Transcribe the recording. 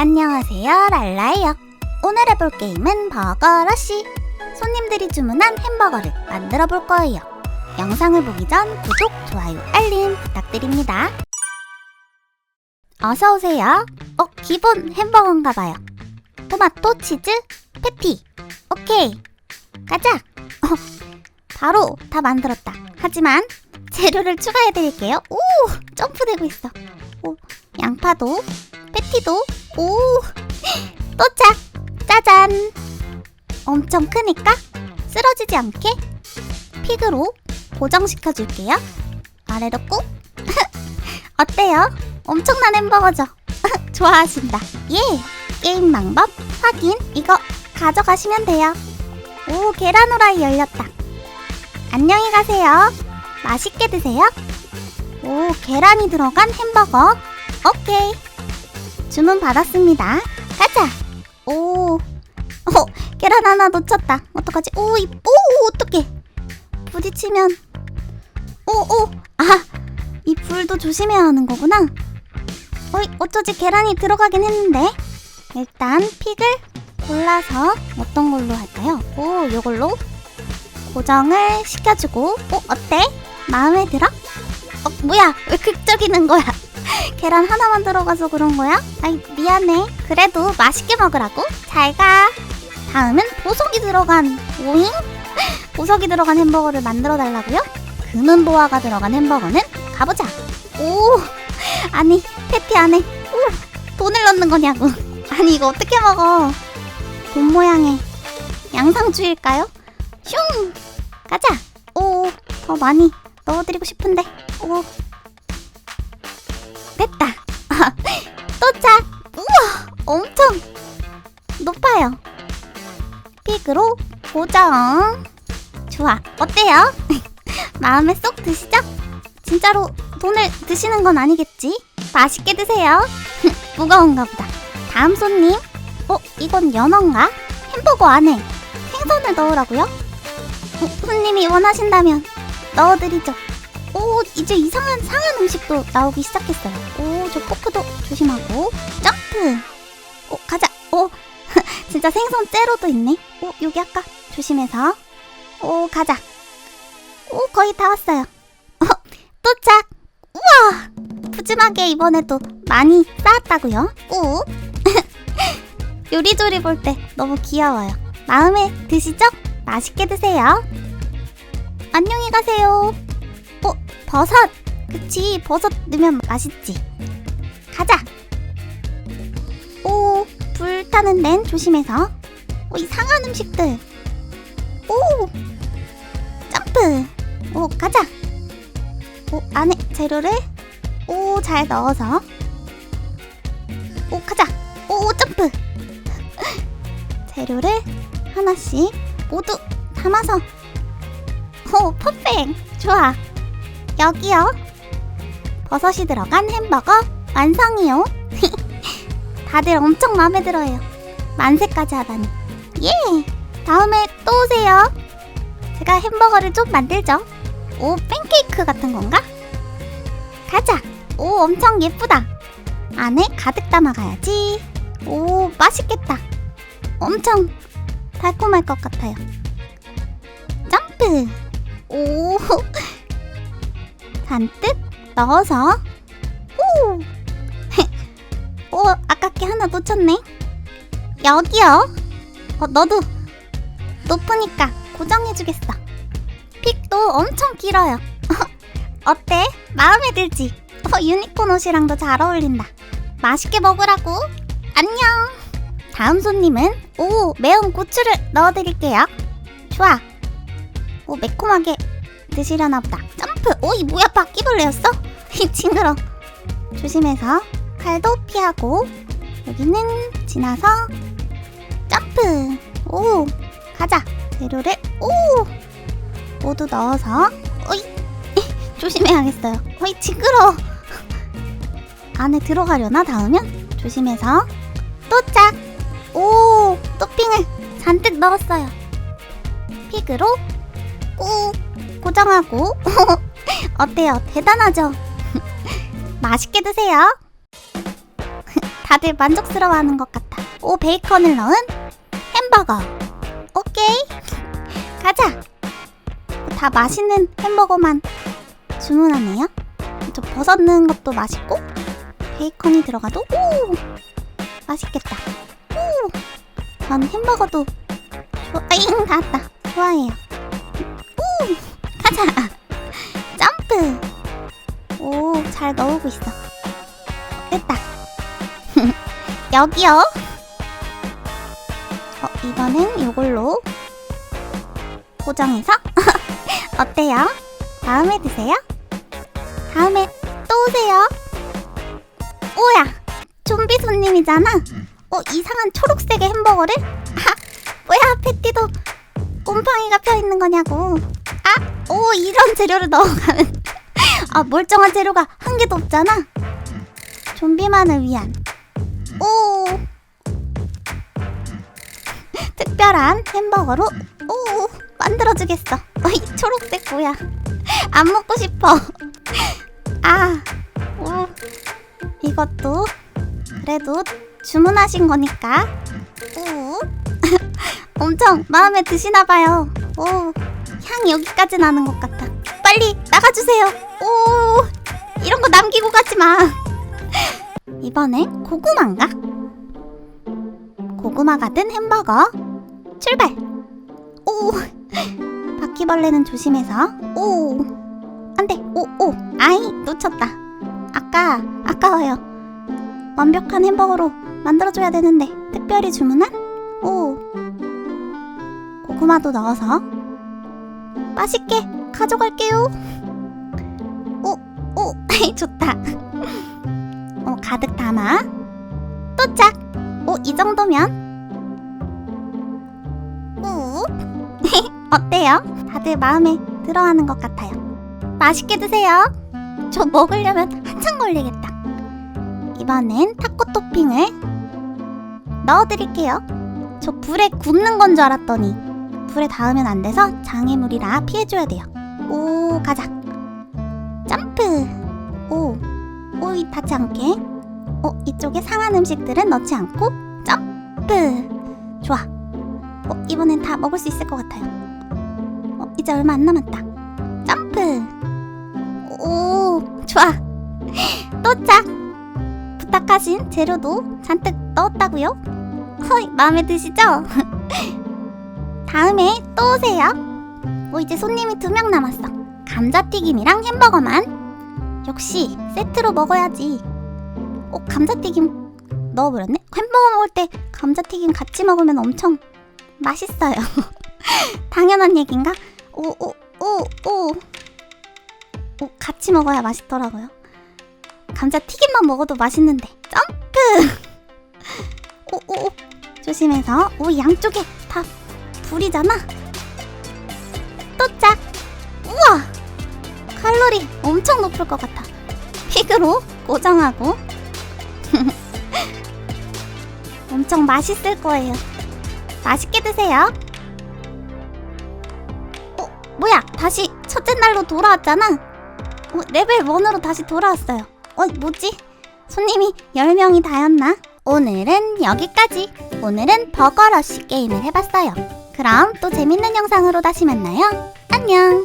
안녕하세요, 랄라예요. 오늘 해볼 게임은 버거러쉬. 손님들이 주문한 햄버거를 만들어 볼 거예요. 영상을 보기 전 구독, 좋아요, 알림 부탁드립니다. 어서 오세요. 어, 기본 햄버거인가 봐요. 토마토, 치즈, 패티. 오케이. 가자. 어, 바로 다 만들었다. 하지만 재료를 추가해 드릴게요. 오, 점프되고 있어. 오, 양파도, 패티도, 오, 도착. 짜잔. 엄청 크니까 쓰러지지 않게 픽으로 고정시켜 줄게요. 아래로 꾹. 어때요? 엄청난 햄버거죠? 좋아하신다. 예! 게임 방법 확인. 이거 가져가시면 돼요. 오, 계란 후라이 열렸다. 안녕히 가세요. 맛있게 드세요. 오, 계란이 들어간 햄버거. 오케이. 주문 받았습니다. 가자. 오, 어, 계란 하나 놓쳤다. 어떡하지? 오, 이, 오, 어떡해. 부딪히면, 오, 오, 아, 이 불도 조심해야 하는 거구나. 어이, 어쩌지 계란이 들어가긴 했는데. 일단 픽을 골라서 어떤 걸로 할까요? 오, 요걸로 고정을 시켜주고, 오, 어때? 마음에 들어? 어, 뭐야? 왜 극적이는 거야? 계란 하나만 들어가서 그런 거야? 아이, 미안해. 그래도 맛있게 먹으라고. 잘 가. 다음은 보석이 들어간 오잉? 보석이 들어간 햄버거를 만들어 달라고요? 금은 보화가 들어간 햄버거는 가보자. 오, 아니 패티 안에 오, 돈을 넣는 거냐고. 아니 이거 어떻게 먹어? 돈 모양의 양상추일까요? 슝, 가자. 오, 더 많이 넣어드리고 싶은데. 오, 됐다. 도착. 우와, 엄청 높아요. 픽으로 고정. 좋아. 어때요? 마음에 쏙 드시죠? 진짜로 돈을 드시는 건 아니겠지? 맛있게 드세요. 무거운가 보다. 다음 손님. 어, 이건 연어인가? 햄버거 안에 생선을 넣으라고요? 어, 손님이 원하신다면 넣어드리죠. 오, 이제 이상한 상한 음식도 나오기 시작했어요. 오, 저 포크도 조심하고. 점프! 오, 가자. 오, 진짜 생선 째로도 있네. 오, 여기 아까 조심해서. 오, 가자. 오, 거의 다 왔어요. 어, 도착. 우와! 푸짐하게 이번에도 많이 쌓았다고요? 오. 요리조리 볼 때 너무 귀여워요. 마음에 드시죠? 맛있게 드세요. 안녕히 가세요. 어, 버섯. 그치, 버섯 넣으면 맛있지. 가자. 오, 불 타는 데는 조심해서. 오, 이 상한 음식들. 오, 점프. 오, 가자. 오, 안에 재료를 오, 잘 넣어서. 오, 가자. 오, 점프. 재료를 하나씩 모두 담아서. 오, 퍼펙. 좋아. 여기요. 버섯이 들어간 햄버거 완성이요. 다들 엄청 마음에 들어요. 만세까지 하다니. 예! 다음에 또 오세요. 제가 햄버거를 좀 만들죠. 오, 팬케이크 같은 건가? 가자. 오, 엄청 예쁘다. 안에 가득 담아가야지. 오, 맛있겠다. 엄청 달콤할 것 같아요. 점프. 오, 잔뜩 넣어서. 오, 오, 아깝게 하나 놓쳤네. 여기요. 어, 너도 높으니까 고정해주겠어. 픽도 엄청 길어요. 어때? 마음에 들지? 어, 유니콘 옷이랑도 잘 어울린다. 맛있게 먹으라고. 안녕. 다음 손님은 오 매운 고추를 넣어드릴게요. 좋아. 오 매콤하게 드시려나 보다. 점프. 오이 뭐야 바퀴벌레였어? 이 징그러. 조심해서 칼도 피하고 여기는 지나서 점프. 오 가자. 재료를 오 모두 넣어서 어이 조심해야겠어요. 어이 징그러. 안에 들어가려나 닿으면 조심해서 도착. 오 토핑을 잔뜩 넣었어요. 픽으로 꾹 고정하고 어때요? 대단하죠? 맛있게 드세요. 다들 만족스러워하는 것 같아. 오, 베이컨을 넣은 햄버거. 오케이. 가자. 다 맛있는 햄버거만 주문하네요. 저 버섯 넣은 것도 맛있고 베이컨이 들어가도 오 맛있겠다. 오, 전 햄버거도 좋아. 잉 나왔다. 좋아해요. 오 가자. 점프. 오 잘 넣고 있어. 됐다. 여기요. 어, 이번엔 이걸로 고정해서 어때요? 다음에 드세요. 다음에 또 오세요. 오야, 좀비 손님이잖아. 어, 이상한 초록색의 햄버거를? 아, 뭐야, 패티도 곰팡이가 펴 있는 거냐고. 아, 오, 이런 재료를 넣어가면. 아, 멀쩡한 재료가 한 개도 없잖아. 좀비만을 위한. 오. 특별한 햄버거로 오 만들어주겠어. 어이 초록색 뭐야? 안 먹고 싶어. 아, 오 이것도 그래도 주문하신 거니까 오 엄청 마음에 드시나 봐요. 오 향 여기까지 나는 것 같아. 빨리 나가주세요. 오 이런 거 남기고 가지 마. 이번엔 고구마인가? 고구마가 든 햄버거 출발! 오! 바퀴벌레는 조심해서 오! 안돼! 오! 오! 아이! 놓쳤다 아까 아까워요 완벽한 햄버거로 만들어줘야 되는데 특별히 주문한 오! 고구마도 넣어서 맛있게 가져갈게요 오! 오! 좋다 어, 가득 담아 도착! 오, 이 정도면 우 어때요? 다들 마음에 들어하는 것 같아요. 맛있게 드세요. 저 먹으려면 한참 걸리겠다. 이번엔 타코 토핑을 넣어드릴게요. 저 불에 굽는 건 줄 알았더니 불에 닿으면 안 돼서 장애물이라 피해줘야 돼요. 오, 가자. 점프. 오, 오이 닿지 않게. 어, 이쪽에 상한 음식들은 넣지 않고 점프. 좋아. 어, 이번엔 다 먹을 수 있을 것 같아요. 어, 이제 얼마 안 남았다. 점프. 오, 좋아. 도착. 부탁하신 재료도 잔뜩 넣었다고요? 허이, 마음에 드시죠? 다음에 또 오세요. 뭐 이제 손님이 두 명 남았어. 감자튀김이랑 햄버거만. 역시 세트로 먹어야지. 어, 감자튀김 넣어버렸네? 햄버거 먹을 때 감자튀김 같이 먹으면 엄청 맛있어요. 당연한 얘긴가? 오, 오, 오, 오. 오, 같이 먹어야 맛있더라고요. 감자튀김만 먹어도 맛있는데. 점프! 오, 오, 오. 조심해서. 오, 양쪽에 다 불이잖아. 도착! 우와! 칼로리 엄청 높을 것 같아. 픽으로 고정하고. 엄청 맛있을 거예요. 맛있게 드세요. 어, 뭐야? 다시 첫째 날로 돌아왔잖아. 어, 레벨 1으로 다시 돌아왔어요. 어, 뭐지? 손님이 10명이 다였나? 오늘은 여기까지. 오늘은 버거러쉬 게임을 해봤어요. 그럼 또 재밌는 영상으로 다시 만나요. 안녕.